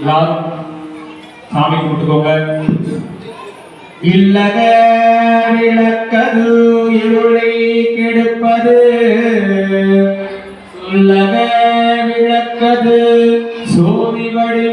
எல்லாரும் சாமி கூட்டுக்கோங்க இல்லக விளக்கது இருளை கெடுப்பது. இல்லக விளக்கது சோதி வழி